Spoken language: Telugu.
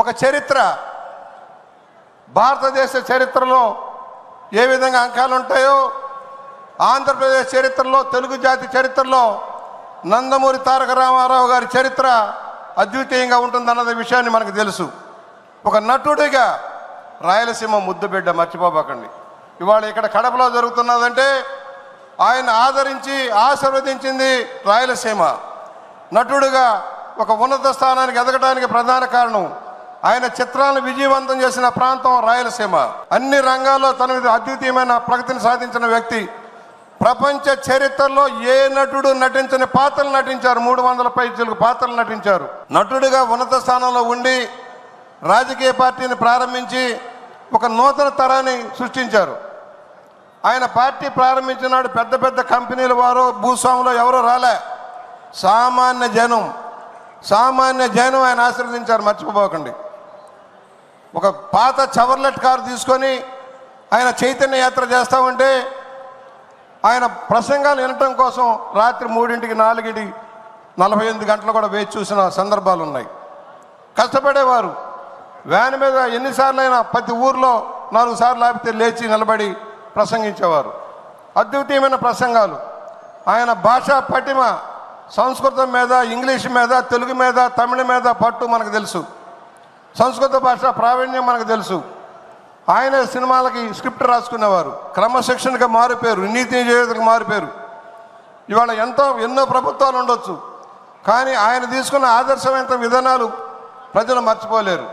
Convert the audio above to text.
ఒక చరిత్ర. భారతదేశ చరిత్రలో ఏ విధంగా అంకాలు ఉంటాయో ఆంధ్రప్రదేశ్ చరిత్రలో తెలుగు జాతి చరిత్రలో నందమూరి తారక రామారావు గారి చరిత్ర అద్వితీయంగా ఉంటుందన్నది విషయాన్ని మనకు తెలుసు. ఒక నటుడిగా రాయలసీమ ముద్దుబిడ్డ మర్చిపోబాకండి. ఇవాళ ఇక్కడ కడపలో జరుగుతున్నదంటే ఆయన ఆదరించి ఆశీర్వదించింది రాయలసీమ. నటుడుగా ఒక ఉన్నత స్థానానికి ఎదగడానికి ప్రధాన కారణం ఆయన చిత్రాలను విజయవంతం చేసిన ప్రాంతం రాయలసీమ. అన్ని రంగాల్లో తన అద్వితీయమైన ప్రగతిని సాధించిన వ్యక్తి. ప్రపంచ చరిత్రలో ఏ నటుడు నటించని పాత్రలు నటించారు? మూడు వందల పైచులకు పాత్రలు నటించారు. నటుడిగా ఉన్నత స్థానంలో ఉండి రాజకీయ పార్టీని ప్రారంభించి ఒక నూతన తరాన్ని సృష్టించారు. ఆయన పార్టీ ప్రారంభించినాడు పెద్ద పెద్ద కంపెనీల వారు భూస్వాములు ఎవరో రాలే. సామాన్య జనం సామాన్య జనం ఆయన ఆశీర్వదించారు. మర్చిపోకండి. ఒక పాత చవర్లెట్ కారు తీసుకొని ఆయన చైతన్య యాత్ర చేస్తా ఉంటే ఆయన ప్రసంగాలు వినటం కోసం రాత్రి మూడింటికి నాలుగింటి నలభై ఎనిమిది గంటలు కూడా వేచి చూసిన సందర్భాలు ఉన్నాయి. కష్టపడేవారు. వ్యాన్ మీద ఎన్నిసార్లు అయినా ప్రతి ఊర్లో నాలుగు సార్లు ఆపితే లేచి నిలబడి ప్రసంగించేవారు. అద్వితీయమైన ప్రసంగాలు. ఆయన భాషా పటిమ సంస్కృతం మీద ఇంగ్లీష్ మీద తెలుగు మీద తమిళ మీద పట్టు మనకు తెలుసు. సంస్కృత భాష ప్రావీణ్యం మనకు తెలుసు. ఆయన సినిమాలకి స్క్రిప్ట్ రాసుకునేవారు. క్రమశిక్షణగా మారిపోయారు. నీతి నిజేతకు మారిపోయారు. ఇవాళ ఎంతో ఎన్నో ప్రభుత్వాలు ఉండొచ్చు. కానీ ఆయన తీసుకున్న ఆదర్శమైన విధానాలు ప్రజలు మర్చిపోలేరు.